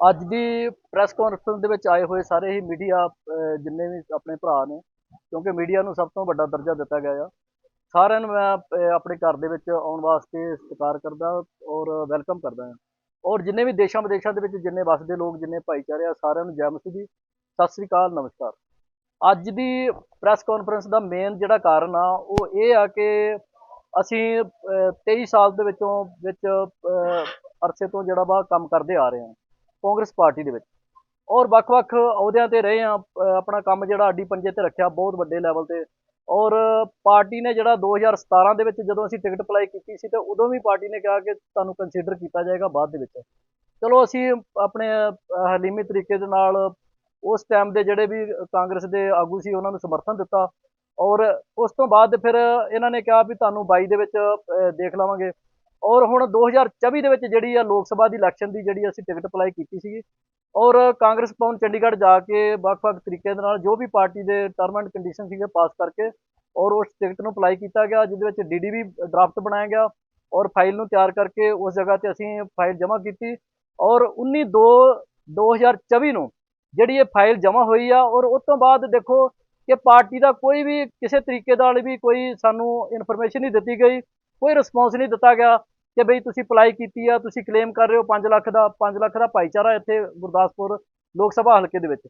ਅੱਜ ਦੀ press conference ਦੇ ਵਿੱਚ ਆਏ ਹੋਏ ਸਾਰੇ ਹੀ ਮੀਡੀਆ ਜਿੰਨੇ ਵੀ ਆਪਣੇ ਭਰਾ ਨੇ ਕਿਉਂਕਿ ਮੀਡੀਆ ਨੂੰ ਸਭ ਤੋਂ ਵੱਡਾ ਦਰਜਾ ਦਿੱਤਾ ਗਿਆ ਆ। ਸਾਰਿਆਂ ਨੂੰ ਮੈਂ ਆਪਣੇ ਘਰ ਦੇ ਵਿੱਚ ਆਉਣ ਵਾਸਤੇ ਸਤਿਕਾਰ ਕਰਦਾ ਔਰ ਵੈਲਕਮ ਕਰਦਾ ਹਾਂ ਔਰ ਜਿੰਨੇ ਵੀ ਦੇਸ਼ਾਂ ਵਿਦੇਸ਼ਾਂ ਦੇ ਵਿੱਚ ਜਿੰਨੇ ਵਸਦੇ ਲੋਕ ਜਿੰਨੇ ਭਾਈਚਾਰੇ ਆ ਸਾਰਿਆਂ ਨੂੰ ਜੈ ਮਸੀਹ ਦੀ ਸਤਿ ਸ੍ਰੀ ਅਕਾਲ ਨਮਸਕਾਰ। ਅੱਜ ਦੀ ਪ੍ਰੈਸ ਕਾਨਫਰੰਸ ਦਾ ਮੇਨ ਜਿਹੜਾ ਕਾਰਨ ਆ ਉਹ ਇਹ ਆ ਕਿ ਅਸੀਂ ਅਹ, 23 ਸਾਲ ਦੇ ਵਿੱਚੋਂ ਵਿੱਚ ਅਰਸੇ ਤੋਂ ਜਿਹੜਾ ਵਾ ਕੰਮ ਕਰਦੇ ਆ ਰਹੇ ਹਾਂ ਕਾਂਗਰਸ ਪਾਰਟੀ ਦੇ ਵਿੱਚ। ਔਰ ਵੱਖ-ਵੱਖ ਅਹੁਦਿਆਂ ਤੇ ਰਹੇ ਆ ਆਪਣਾ ਕੰਮ ਜਿਹੜਾ ਅੱਡੀ ਪੰਜੇ ਤੇ ਰੱਖਿਆ, ਬਹੁਤ ਵੱਡੇ ਲੈਵਲ ਤੇ। ਔਰ ਪਾਰਟੀ ਨੇ ਜਿਹੜਾ 2017 ਦੇ ਵਿੱਚ ਜਦੋਂ ਅਸੀਂ ਟਿਕਟ ਅਪਲਾਈ ਕੀਤੀ ਸੀ, ਤੇ ਉਦੋਂ ਵੀ ਪਾਰਟੀ ਨੇ ਕਿਹਾ ਕਿ ਤੁਹਾਨੂੰ ਕੰਸੀਡਰ ਕੀਤਾ ਜਾਏਗਾ ਬਾਅਦ ਦੇ ਵਿੱਚ। ਚਲੋ ਅਸੀਂ ਆਪਣੇ ਹਲੀਮੀ ਤਰੀਕੇ ਦੇ ਨਾਲ ਉਸ ਟਾਈਮ ਦੇ ਜਿਹੜੇ ਵੀ ਕਾਂਗਰਸ ਦੇ ਆਗੂ ਸੀ, ਉਹਨਾਂ ਨੂੰ ਸਮਰਥਨ ਦਿੱਤਾ। ਔਰ ਉਸ ਤੋਂ ਬਾਅਦ ਫਿਰ ਇਹਨਾਂ ਨੇ ਕਿਹਾ ਵੀ ਤੁਹਾਨੂੰ 22 ਦੇ ਵਿੱਚ ਦੇਖ ਲਵਾਂਗੇ। ਔਰ ਹੁਣ 2024 ਦੇ ਵਿੱਚ ਜਿਹੜੀ ਆ ਲੋਕ ਸਭਾ ਦੀ ਇਲੈਕਸ਼ਨ ਦੀ ਜਿਹੜੀ ਅਸੀਂ ਟਿਕਟ ਅਪਲਾਈ ਕੀਤੀ ਸੀਗੀ, ਔਰ ਕਾਂਗਰਸ ਭਵਨ ਚੰਡੀਗੜ੍ਹ ਜਾ ਕੇ ਵੱਖ-ਵੱਖ ਤਰੀਕੇ ਦੇ ਨਾਲ ਜੋ ਵੀ ਪਾਰਟੀ ਦੇ ਟਰਮ ਐਂਡ ਕੰਡੀਸ਼ਨ ਸੀਗੇ ਪਾਸ ਕਰਕੇ, ਔਰ ਉਸ ਟਿਕਟ ਨੂੰ ਅਪਲਾਈ ਕੀਤਾ ਗਿਆ, ਜਿਹਦੇ ਵਿੱਚ ਡੀਡੀਵੀ ਡਰਾਫਟ ਬਣਾਇਆ ਗਿਆ, ਔਰ ਫਾਈਲ ਨੂੰ ਤਿਆਰ ਕਰਕੇ ਉਸ ਜਗ੍ਹਾ ਤੇ ਅਸੀਂ ਫਾਈਲ ਜਮ੍ਹਾਂ ਕੀਤੀ, ਔਰ 19 2 2024 ਨੂੰ ਜਿਹੜੀ ਇਹ ਫਾਈਲ ਜਮ੍ਹਾਂ ਹੋਈ ਆ, ਔਰ ਉਸ ਤੋਂ ਬਾਅਦ ਦੇਖੋ ਕਿ ਪਾਰਟੀ ਦਾ ਕੋਈ ਵੀ ਕਿਸੇ ਤਰੀਕੇ ਨਾਲ ਵੀ ਕੋਈ ਸਾਨੂੰ ਇਨਫੋਰਮੇਸ਼ਨ ਨਹੀਂ ਦਿੱਤੀ ਗਈ, ਕੋਈ ਰਿਸਪੌਂਸ ਨਹੀਂ ਦਿੱਤਾ ਗਿਆ ਕਿ ਬਈ ਤੁਸੀਂ ਅਪਲਾਈ ਕੀਤੀ ਆ, ਤੁਸੀਂ ਕਲੇਮ ਕਰ ਰਹੇ ਹੋ 5 ਲੱਖ ਦਾ 5 ਲੱਖ ਦਾ ਭਾਈਚਾਰਾ ਇੱਥੇ ਗੁਰਦਾਸਪੁਰ ਲੋਕ ਸਭਾ ਹਲਕੇ ਦੇ ਵਿੱਚ।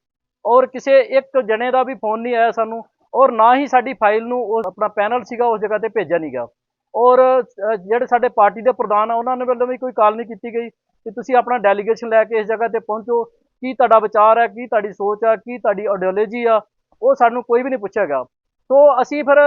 ਔਰ ਕਿਸੇ ਇੱਕ ਜਣੇ ਦਾ ਵੀ ਫੋਨ ਨਹੀਂ ਆਇਆ ਸਾਨੂੰ, ਔਰ ਨਾ ਹੀ ਸਾਡੀ ਫਾਈਲ ਨੂੰ ਉਹ ਆਪਣਾ ਪੈਨਲ ਸੀਗਾ ਉਸ ਜਗ੍ਹਾ ਤੇ ਭੇਜਿਆ ਨਹੀਂ ਗਿਆ। ਔਰ ਜਿਹੜੇ ਸਾਡੇ ਪਾਰਟੀ ਦੇ ਪ੍ਰਧਾਨ ਆ, ਉਹਨਾਂ ਨੇ ਵੱਲੋਂ ਵੀ ਕੋਈ ਕਾਲ ਨਹੀਂ ਕੀਤੀ ਗਈ ਕਿ ਤੁਸੀਂ ਆਪਣਾ ਡੈਲੀਗੇਸ਼ਨ ਲੈ ਕੇ ਇਸ ਜਗ੍ਹਾ ਤੇ ਪਹੁੰਚੋ। ਕੀ ਤੁਹਾਡਾ ਵਿਚਾਰ ਹੈ ਕੀ ਤੁਹਾਡੀ ਸੋਚ ਆ, ਕੀ ਤੁਹਾਡੀ ਆਈਡੀਓਲੋਜੀ ਆ, ਉਹ ਸਾਨੂੰ ਕੋਈ ਵੀ ਨਹੀਂ ਪੁੱਛਿਆ ਗਿਆ। ਸੋ ਅਸੀਂ ਫਿਰ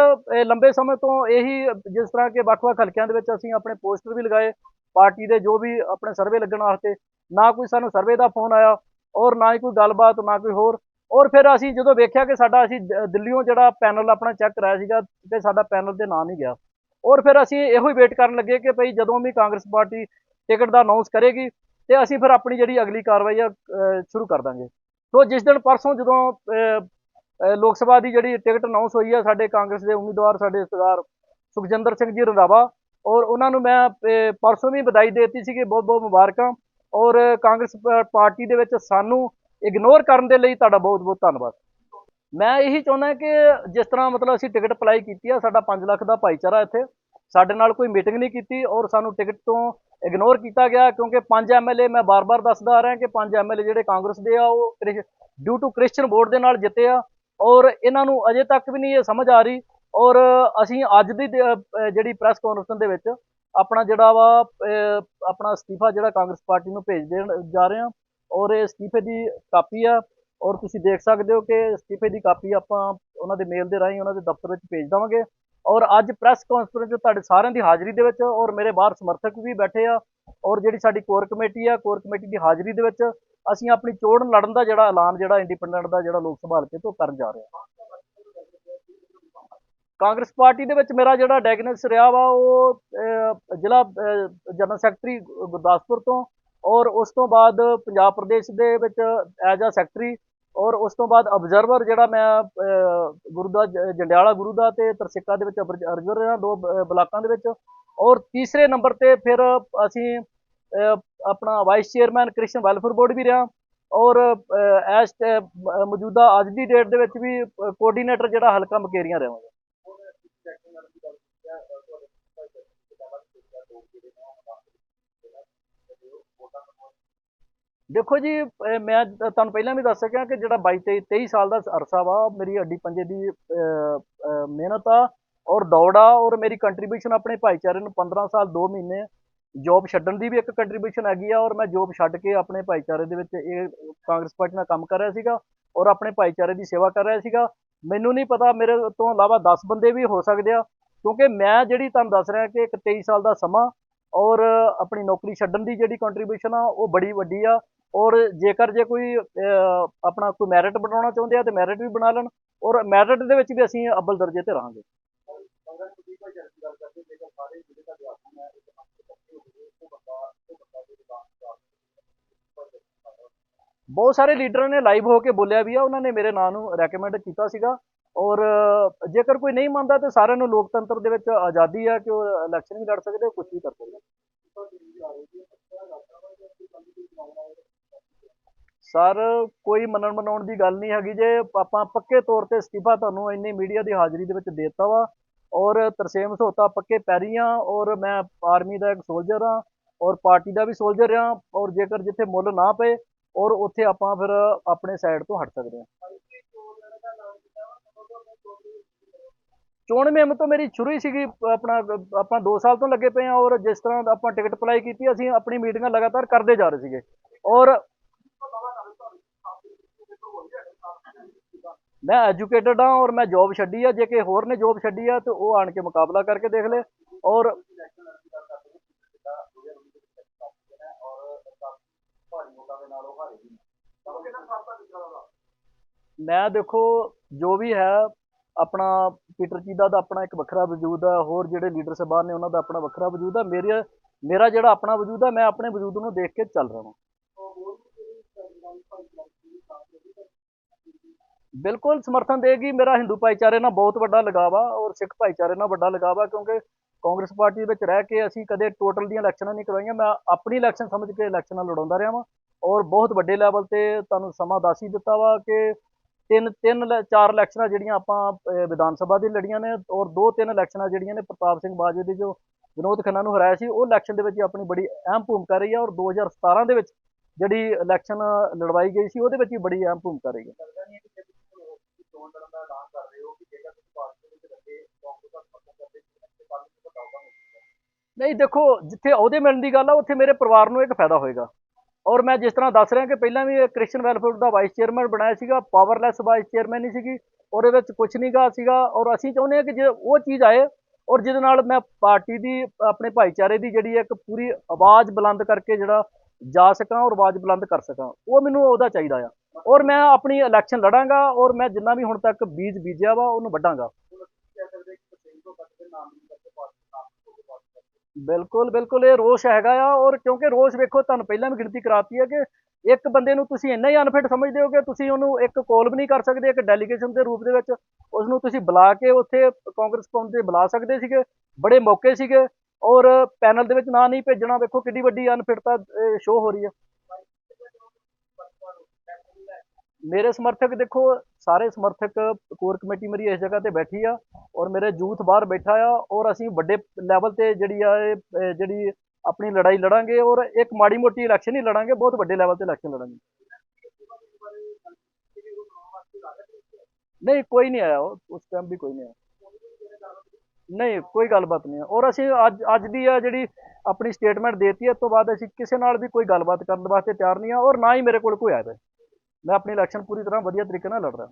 ਲੰਬੇ ਸਮੇਂ ਤੋਂ ਇਹੀ ਜਿਸ ਤਰ੍ਹਾਂ ਕਿ ਵੱਖ-ਵੱਖ ਹਲਕਿਆਂ ਦੇ ਵਿੱਚ ਅਸੀਂ ਆਪਣੇ ਪੋਸਟਰ ਵੀ ਲਗਾਏ, ਪਾਰਟੀ ਦੇ ਜੋ ਵੀ ਆਪਣੇ ਸਰਵੇ ਲੱਗਣ ਵਾਸਤੇ, ਨਾ ਕੋਈ ਸਾਨੂੰ ਸਰਵੇ ਦਾ ਫੋਨ ਆਇਆ ਔਰ ਨਾ ਹੀ ਕੋਈ ਗੱਲਬਾਤ, ਨਾ ਕੋਈ ਹੋਰ। ਔਰ ਫਿਰ ਅਸੀਂ ਜਦੋਂ ਵੇਖਿਆ ਕਿ ਸਾਡਾ ਅਸੀਂ ਦ- ਦਿੱਲੀੋਂ ਜਿਹੜਾ ਪੈਨਲ ਆਪਣਾ ਚੈੱਕ ਕਰਾਇਆ ਸੀਗਾ ਤੇ ਸਾਡਾ ਪੈਨਲ ਦੇ ਨਾਂ ਨਹੀਂ ਗਿਆ। ਔਰ ਫਿਰ ਅਸੀਂ ਇਹੋ ਹੀ ਵੇਟ ਕਰਨ ਲੱਗੇ ਕਿ ਭਈ ਜਦੋਂ ਵੀ ਕਾਂਗਰਸ ਪਾਰਟੀ ਟਿਕਟ ਦਾ ਅਨਾਉਂਸ ਕਰੇਗੀ ਤੇ ਅਸੀਂ ਫਿਰ ਆਪਣੀ ਜਿਹੜੀ ਅਗਲੀ ਕਾਰਵਾਈ ਆ ਸ਼ੁਰੂ ਕਰ ਦਾਂਗੇ। ਸੋ ਜਿਸ ਦਿਨ ਪਰਸੋਂ ਜਦੋਂ ਲੋਕ ਸਭਾ ਦੀ ਜਿਹੜੀ ਟਿਕਟ ਅਨਾਉਂਸ ਹੋਈ ਆ, ਸਾਡੇ ਕਾਂਗਰਸ ਦੇ ਉਮੀਦਵਾਰ, ਸਾਡੇ ਸਰਦਾਰ ਸੁਖਜਿੰਦਰ ਸਿੰਘ ਜੀ ਰੰਧਾਵਾ ਔਰ ਉਹਨਾਂ ਨੂੰ ਮੈਂ ਪਰਸੋਂ ਵੀ ਵਧਾਈ ਦੇਤੀ ਸੀ ਕਿ ਬਹੁਤ ਬਹੁਤ ਮੁਬਾਰਕਾਂ ਔਰ ਕਾਂਗਰਸ ਪਾਰਟੀ ਦੇ ਵਿੱਚ ਸਾਨੂੰ ਇਗਨੋਰ ਕਰਨ ਦੇ ਲਈ ਤੁਹਾਡਾ ਬਹੁਤ ਬਹੁਤ ਧੰਨਵਾਦ। ਮੈਂ ਇਹੀ ਚਾਹੁੰਦਾ ਕਿ ਜਿਸ ਤਰ੍ਹਾਂ ਮਤਲਬ ਅਸੀਂ ਟਿਕਟ ਅਪਲਾਈ ਕੀਤੀ ਆ, ਸਾਡਾ 5 ਲੱਖ ਦਾ ਭਾਈਚਾਰਾ ਇੱਥੇ, ਸਾਡੇ ਨਾਲ ਕੋਈ ਮੀਟਿੰਗ ਨਹੀਂ ਕੀਤੀ ਔਰ ਸਾਨੂੰ ਟਿਕਟ ਤੋਂ ਇਗਨੋਰ ਕੀਤਾ ਗਿਆ ਕਿਉਂਕਿ ਪੰਜ ਐਮਐਲਏ ਮੈਂ ਬਾਰ-ਬਾਰ ਦੱਸਦਾ ਆ ਰਿਹਾ ਕਿ ਪੰਜ ਐਮਐਲਏ ਜਿਹੜੇ ਕਾਂਗਰਸ ਦੇ ਆ, ਉਹ ਡਿਊ ਟੂ ਕ੍ਰਿਸਚੀਅਨ ਵੋਟ ਦੇ ਨਾਲ ਜਿੱਤੇ ਆ ਔਰ ਇਹਨਾਂ ਨੂੰ ਅਜੇ ਤੱਕ ਵੀ ਨਹੀਂ ਇਹ ਸਮਝ ਆ ਰਹੀ। ਔਰ ਅਸੀਂ ਅੱਜ ਦੀ ਜਿਹੜੀ ਪ੍ਰੈਸ ਕਾਨਫਰੰਸ ਦੇ ਵਿੱਚ ਆਪਣਾ ਜਿਹੜਾ ਵਾ ਆਪਣਾ ਅਸਤੀਫਾ ਜਿਹੜਾ ਕਾਂਗਰਸ ਪਾਰਟੀ ਨੂੰ ਭੇਜ ਦੇਣ ਜਾ ਰਹੇ ਹਾਂ ਔਰ ਇਹ ਅਸਤੀਫੇ ਦੀ ਕਾਪੀ ਆ। ਔਰ ਤੁਸੀਂ ਦੇਖ ਸਕਦੇ ਹੋ ਕਿ ਅਸਤੀਫੇ ਦੀ ਕਾਪੀ ਆਪਾਂ ਉਹਨਾਂ ਦੇ ਮੇਲ ਦੇ ਰਾਹੀਂ ਉਹਨਾਂ ਦੇ ਦਫ਼ਤਰ ਵਿੱਚ ਭੇਜ ਦੇਵਾਂਗੇ। ਔਰ ਅੱਜ ਪ੍ਰੈਸ ਕਾਨਫਰੰਸ ਤੁਹਾਡੇ ਸਾਰਿਆਂ ਦੀ ਹਾਜ਼ਰੀ ਦੇ ਵਿੱਚ ਔਰ ਮੇਰੇ ਬਾਹਰ ਸਮਰਥਕ ਵੀ ਬੈਠੇ ਆ। ਔਰ ਜਿਹੜੀ ਸਾਡੀ ਕੋਰ ਕਮੇਟੀ ਆ ਕੋਰ ਕਮੇਟੀ ਦੀ ਹਾਜ਼ਰੀ ਦੇ ਵਿੱਚ ਅਸੀਂ ਆਪਣੀ ਚੋਣ ਲੜਨ ਦਾ ਜਿਹੜਾ ਐਲਾਨ ਜਿਹੜਾ ਇੰਡੀਪੈਂਡੈਂਟ ਦਾ ਜਿਹੜਾ ਲੋਕ ਸਭਾ ਹਲਕੇ ਤੋਂ ਕਰਨ ਜਾ ਰਹੇ ਹਾਂ। ਕਾਂਗਰਸ ਪਾਰਟੀ ਦੇ ਵਿੱਚ ਮੇਰਾ ਜਿਹੜਾ ਡੈਗਨੈਸ ਰਿਹਾ ਵਾ ਉਹ ਜ਼ਿਲ੍ਹਾ ਜਨਰਲ ਸੈਕਟਰੀ ਗੁਰਦਾਸਪੁਰ ਤੋਂ ਔਰ ਉਸ ਤੋਂ ਬਾਅਦ ਪੰਜਾਬ ਪ੍ਰਦੇਸ਼ ਦੇ ਵਿੱਚ ਐਜ਼ ਆ ਸੈਕਟਰੀ ਔਰ ਉਸ ਤੋਂ ਬਾਅਦ ਅਬਜ਼ਰਵਰ ਜਿਹੜਾ ਮੈਂ ਅਹ, ਗੁਰੂ ਦਾ ਜੰਡਿਆਲਾ ਗੁਰੂ ਦਾ ਤੇ ਤਰਸਿੱਕਾ ਦੇ ਵਿੱਚ ਅਬਜ਼ਰਵਰ ਰਿਹਾ ਦੋ ਬਲਾਕਾਂ ਦੇ ਵਿੱਚ ਔਰ ਤੀਸਰੇ ਨੰਬਰ ਤੇ ਫਿਰ ਅਸੀਂ ਆਪਣਾ vice chairman Krishan welfare board ਵੀ ਰਿਹਾ ਔਰ ਅਹ, ਇਸ ਮੌਜੂਦਾ ਅੱਜ ਦੀ ਡੇਟ ਦੇ ਵਿੱਚ ਵੀ ਕੋਆਰਡੀਨੇਟਰ ਜਿਹੜਾ ਹਲਕਾ ਮਕੇਰੀਆਂ ਰਿਹਾ ਦੇਖੋ ਜੀ ਮੈਂ ਤੁਹਾਨੂੰ ਪਹਿਲਾਂ ਵੀ ਦੱਸ ਸਕਿਆ ਕਿ ਜਿਹੜਾ 22 23 23 ਸਾਲ ਦਾ ਅਰਸਾ ਵਾ ਉਹ ਮੇਰੀ ਅੱਡੀ ਪੰਜੇ ਦੀ ਮਿਹਨਤ ਆ ਔਰ ਦੌੜਾ ਔਰ ਮੇਰੀ ਕੰਟਰੀਬਿਊਸ਼ਨ ਆਪਣੇ ਭਾਈਚਾਰੇ ਨੂੰ 15 ਸਾਲ 2 ਮਹੀਨੇ ਜੋਬ ਛੱਡਣ ਦੀ ਵੀ ਇੱਕ ਕੰਟਰੀਬਿਊਸ਼ਨ ਹੈਗੀ ਆ ਔਰ ਮੈਂ ਜੋਬ ਛੱਡ ਕੇ ਆਪਣੇ ਭਾਈਚਾਰੇ ਦੇ ਵਿੱਚ ਇਹ ਕਾਂਗਰਸ ਪਾਰਟੀ ਨਾਲ ਕੰਮ ਕਰ ਰਿਹਾ ਸੀਗਾ ਔਰ ਆਪਣੇ ਭਾਈਚਾਰੇ ਦੀ ਸੇਵਾ ਕਰ ਰਿਹਾ ਸੀਗਾ। ਮੈਨੂੰ ਨਹੀਂ ਪਤਾ, ਮੇਰੇ ਤੋਂ ਇਲਾਵਾ 10 ਬੰਦੇ ਵੀ ਹੋ ਸਕਦੇ ਆ, ਕਿਉਂਕਿ ਮੈਂ ਜਿਹੜੀ ਤੁਹਾਨੂੰ ਦੱਸ ਰਿਹਾ ਕਿ ਇੱਕ 23 ਸਾਲ ਦਾ ਸਮਾਂ ਔਰ ਆਪਣੀ ਨੌਕਰੀ ਛੱਡਣ ਦੀ ਜਿਹੜੀ ਕੰਟਰੀਬਿਊਸ਼ਨ ਆ, ਉਹ ਬੜੀ ਵੱਡੀ ਆ ਔਰ ਜੇਕਰ ਜੇ ਕੋਈ ਆਪਣਾ ਕੋਈ ਮੈਰਿਟ ਬਣਾਉਣਾ ਚਾਹੁੰਦੇ ਆ ਤੇ ਮੈਰਿਟ ਵੀ ਬਣਾ ਲੈਣ ਔਰ ਮੈਰਿਟ ਦੇ ਵਿੱਚ ਵੀ ਅਸੀਂ ਅਬਲ ਦਰਜੇ ਤੇ ਰਹਾਂਗੇ। ਬਹੁਤ ਸਾਰੇ ਲੀਡਰਾਂ ਨੇ ਲਾਈਵ ਹੋ ਕੇ ਬੋਲਿਆ ਵੀ ਆ, ਉਹਨਾਂ ਨੇ ਮੇਰੇ ਨਾਂ ਨੂੰ ਰეკਮੈਂਡ ਕੀਤਾ ਸੀਗਾ। ਔਰ, ਜੇਕਰ ਕੋਈ ਨਹੀਂ ਮੰਨਦਾ ਤੇ ਸਾਰਿਆਂ ਨੂੰ ਲੋਕਤੰਤਰ ਦੇ ਵਿੱਚ ਆਜ਼ਾਦੀ ਆ ਕਿ ਉਹ ਇਲੈਕਸ਼ਨ ਵੀ ਲੜ ਸਕਦੇ ਕੁਝ ਵੀ ਕਰ ਸਕਦੇ ਸਰ, ਕੋਈ ਮੰਨਣ ਮਨਾਉਣ ਦੀ ਗੱਲ ਨਹੀਂ ਹੈਗੀ ਜੇ ਆਪਾਂ ਪੱਕੇ ਤੌਰ ਤੇ ਅਸਤੀਫਾ ਤੁਹਾਨੂੰ ਇੰਨੀ ਮੀਡੀਆ ਦੀ ਹਾਜ਼ਰੀ ਦੇ ਵਿੱਚ ਦੇਤਾ ਵਾ ਔਰ ਤਰਸੇਮ ਸਹੋਤਾ ਪੱਕੇ ਪੈਰੀ ਆ ਔਰ ਮੈਂ ਆਰਮੀ ਦਾ ਇੱਕ ਸੋਲਜਰ ਆ ਔਰ ਪਾਰਟੀ ਦਾ ਵੀ ਸੋਲਜਰ ਆ ਔਰ ਜੇਕਰ ਜਿੱਥੇ ਮੁੱਲ ਨਾ ਪਏ, ਔਰ ਉੱਥੇ ਆਪਾਂ ਫਿਰ ਆਪਣੇ ਸਾਈਡ ਤੋਂ ਹਟ ਸਕਦੇ ਹਾਂ। ਚੋਣ ਮੁਹਿੰਮ ਤੋਂ ਮੇਰੀ ਸ਼ੁਰੂ ਹੀ ਸੀਗੀ, ਆਪਣਾ, ਆਪਾਂ 2 ਸਾਲ ਤੋਂ ਲੱਗੇ ਪਏ ਆ ਔਰ ਜਿਸ ਤਰ੍ਹਾਂ ਆਪਾਂ ਟਿਕਟ ਅਪਲਾਈ ਕੀਤੀ, ਅਸੀਂ ਆਪਣੀ ਮੀਟਿੰਗਾਂ ਲਗਾਤਾਰ ਕਰਦੇ ਜਾ ਰਹੇ ਸੀਗੇ। ਔਰ ਮੈਂ ਐਜੂਕੇਟਡ ਹਾਂ ਔਰ ਮੈਂ ਜੌਬ ਛੱਡੀ ਆ, ਜੇ ਕਿ ਹੋਰ ਨੇ ਜੌਬ ਛੱਡੀ ਆ, ਤੇ ਉਹ ਆਣ ਕੇ ਮੁਕਾਬਲਾ ਕਰਕੇ ਦੇਖ ਲੈ। ਔਰ ਮੈਂ ਦੇਖੋ, ਜੋ ਵੀ ਹੈ, ਆਪਣਾ ਪੀਟਰ ਚੀਦਾ ਦਾ ਆਪਣਾ ਇੱਕ ਵੱਖਰਾ ਵਜੂਦ ਹੈ ਹੋਰ ਜਿਹੜੇ ਲੀਡਰ ਸਾਹਿਬਾਨ ਨੇ ਉਹਨਾਂ ਦਾ ਆਪਣਾ ਵੱਖਰਾ ਵਜੂਦ ਹੈ ਮੇਰੇ, ਮੇਰਾ ਜਿਹੜਾ ਆਪਣਾ ਵਜੂਦ ਹੈ ਮੈਂ ਆਪਣੇ ਵਜੂਦ ਨੂੰ ਦੇਖ ਕੇ ਚੱਲ ਰਿਹਾ ਹਾਂ ਬਿਲਕੁਲ ਸਮਰਥਨ ਦੇਗੀ। ਮੇਰਾ ਹਿੰਦੂ ਭਾਈਚਾਰੇ ਨਾਲ ਬਹੁਤ ਵੱਡਾ ਲਗਾਵਾ ਔਰ ਸਿੱਖ ਭਾਈਚਾਰੇ ਨਾਲ ਵੱਡਾ ਲਗਾਵਾ ਕਿਉਂਕਿ ਕਾਂਗਰਸ ਪਾਰਟੀ ਵਿੱਚ ਰਹਿ ਕੇ ਅਸੀਂ ਕਦੇ ਟੋਟਲ ਦੀਆਂ ਇਲੈਕਸ਼ਨਾਂ ਨਹੀਂ ਕਰਵਾਈਆਂ। ਮੈਂ ਆਪਣੀ ਇਲੈਕਸ਼ਨ ਸਮਝ ਕੇ ਇਲੈਕਸ਼ਨਾਂ ਲੜਾਉਂਦਾ ਰਿਹਾ ਵਾਂ ਔਰ ਬਹੁਤ ਵੱਡੇ ਲੈਵਲ ਤੇ ਤੁਹਾਨੂੰ ਸਮਾਂ ਦੱਸ ਹੀ ਦਿੱਤਾ ਵਾ ਕਿ ਤਿੰਨ ਤਿੰਨ ਲੈ- ਚਾਰ ਇਲੈਕਸ਼ਨਾਂ ਜਿਹੜੀਆਂ ਆਪਾਂ ਵਿਧਾਨ ਸਭਾ ਦੀ ਲੜੀਆਂ ਨੇ ਔਰ ਦੋ, ਤਿੰਨ ਇਲੈਕਸ਼ਨਾਂ ਜਿਹੜੀਆਂ ਨੇ ਪ੍ਰਤਾਪ ਸਿੰਘ ਬਾਜਵੇ ਦੀ ਜੋ ਵਿਨੋਦ ਖੰਨਾ ਨੂੰ ਹਰਾਇਆ ਸੀ, ਉਹ ਇਲੈਕਸ਼ਨ ਦੇ ਵਿੱਚ ਆਪਣੀ ਬੜੀ ਅਹਿਮ ਭੂਮਿਕਾ ਰਹੀ ਹੈ ਔਰ 2017 ਦੇ ਵਿੱਚ ਜਿਹੜੀ ਇਲੈਕਸ਼ਨ ਲੜਵਾਈ ਗਈ ਸੀ, ਉਹਦੇ ਵਿੱਚ ਵੀ ਬੜੀ ਅਹਿਮ ਭੂਮਿਕਾ ਰਹੀ ਹੈ ਨਹੀਂ, ਦੇਖੋ, ਜਿੱਥੇ ਅਹੁਦੇ ਮਿਲਣ ਦੀ ਗੱਲ ਆ, ਉੱਥੇ ਮੇਰੇ ਪਰਿਵਾਰ ਨੂੰ ਇੱਕ ਫਾਇਦਾ ਹੋਏਗਾ। ਔਰ ਮੈਂ ਜਿਸ ਤਰ੍ਹਾਂ ਦੱਸ ਰਿਹਾ ਕਿ ਪਹਿਲਾਂ ਵੀ ਕ੍ਰਿਸ਼ਨ ਵੈਲਫੇਅਰ ਦਾ ਵਾਈਸ ਚੇਅਰਮੈਨ ਬਣਾਇਆ ਸੀਗਾ, ਪਾਵਰਲੈਸ ਵਾਈਸ ਚੇਅਰਮੈਨ ਹੀ ਸੀਗੀ ਉਹਦੇ ਵਿੱਚ ਕੁਝ ਨਹੀਂਗਾ ਸੀਗਾ, ਔਰ ਅਸੀਂ ਚਾਹੁੰਦੇ ਹਾਂ ਕਿ ਜੇ ਉਹ ਚੀਜ਼ ਆਏ, ਔਰ ਜਿਹਦੇ ਨਾਲ ਮੈਂ ਪਾਰਟੀ ਦੀ, ਆਪਣੇ ਭਾਈਚਾਰੇ ਦੀ ਜਿਹੜੀ ਇੱਕ ਪੂਰੀ ਆਵਾਜ਼ ਬੁਲੰਦ ਕਰਕੇ ਜਿਹੜਾ ਜਾ ਸਕਾਂ ਔਰ ਆਵਾਜ਼ ਬੁਲੰਦ ਕਰ ਸਕਾਂ, ਉਹ ਮੈਨੂੰ ਉਹਦਾ ਚਾਹੀਦਾ ਆ। ਔਰ ਮੈਂ ਆਪਣੀ ਇਲੈਕਸ਼ਨ ਲੜਾਂਗਾ, ਔਰ ਮੈਂ ਜਿੰਨਾ ਵੀ ਹੁਣ ਤੱਕ ਬੀਜ ਬੀਜਿਆ ਵਾ, ਉਹਨੂੰ ਵੱਢਾਂਗਾ। ਬਿਲਕੁਲ ਬਿਲਕੁਲ, ਇਹ ਰੋਸ਼ ਹੈਗਾ ਆ ਔਰ ਕਿਉਂਕਿ ਰੋਸ਼ ਵੇਖੋ, ਤੁਹਾਨੂੰ ਪਹਿਲਾਂ ਵੀ ਗਿਣਤੀ ਕਰਾਤੀ ਹੈ ਕਿ ਇੱਕ ਬੰਦੇ ਨੂੰ ਤੁਸੀਂ ਇੰਨਾ ਹੀ ਅਨਫਿਟ ਸਮਝਦੇ ਹੋ ਕਿ ਤੁਸੀਂ ਉਹਨੂੰ ਇੱਕ ਕਾਲ ਵੀ ਨਹੀਂ ਕਰ ਸਕਦੇ, ਇੱਕ ਡੈਲੀਗੇਸ਼ਨ ਦੇ ਰੂਪ ਦੇ ਵਿੱਚ ਉਸ ਨੂੰ ਤੁਸੀਂ ਬੁਲਾ ਕੇ ਉੱਥੇ ਕਾਂਗਰਸ ਭਵਨ ਤੇ ਬੁਲਾ ਸਕਦੇ ਸੀਗੇ, ਬੜੇ ਮੌਕੇ ਸੀਗੇ ਔਰ ਪੈਨਲ ਦੇ ਵਿੱਚ ਨਾਂ ਨਹੀਂ ਭੇਜਣਾ, ਵੇਖੋ ਕਿੱਡੀ ਵੱਡੀ ਅਨਫਿਟਤਾ ਸ਼ੋ ਹੋ ਰਹੀ ਹੈ। ਮੇਰੇ ਸਮਰਥਕ ਦੇਖੋ ਸਾਰੇ ਸਮਰਥਕ ਕੋਰ ਕਮੇਟੀ ਮੇਰੀ ਇਸ ਜਗ੍ਹਾ ਤੇ ਬੈਠੀ ਆ ਔਰ ਮੇਰੇ ਯੂਥ ਬਾਹਰ ਬੈਠਾ ਆ ਔਰ ਅਸੀਂ ਵੱਡੇ ਲੈਵਲ ਤੇ ਜਿਹੜੀ ਆ ਇਹ ਜਿਹੜੀ ਆਪਣੀ ਲੜਾਈ ਲੜਾਂਗੇ ਔਰ ਇੱਕ ਮਾੜੀ ਮੋਟੀ ਇਲੈਕਸ਼ਨ ਹੀ ਲੜਾਂਗੇ, ਬਹੁਤ ਵੱਡੇ ਲੈਵਲ ਤੇ ਇਲੈਕਸ਼ਨ ਲੜਾਂਗੇ। ਨਹੀਂ, ਕੋਈ ਨਹੀਂ ਆਇਆ ਉਸ ਟਾਈਮ ਵੀ ਕੋਈ ਨਹੀਂ ਆਇਆ। ਨਹੀਂ, ਕੋਈ ਗੱਲਬਾਤ ਨਹੀਂ ਹੈ ਔਰ ਅਸੀਂ ਅੱਜ ਅੱਜ ਦੀ ਆ ਜਿਹੜੀ ਆਪਣੀ ਸਟੇਟਮੈਂਟ ਦੇਤੀ ਹੈ ਇਸ ਤੋਂ ਬਾਅਦ ਅਸੀਂ ਕਿਸੇ ਨਾਲ ਵੀ ਕੋਈ ਗੱਲਬਾਤ ਕਰਨ ਵਾਸਤੇ ਤਿਆਰ ਨਹੀਂ ਆ ਔਰ ਨਾ ਹੀ ਮੇਰੇ ਕੋਲ ਕੋਈ ਆਇਆ। ਮੈਂ ਆਪਣੀ ਇਲੈਕਸ਼ਨ ਪੂਰੀ ਤਰ੍ਹਾਂ ਵਧੀਆ ਤਰੀਕੇ ਨਾਲ ਲੜ ਰਿਹਾ।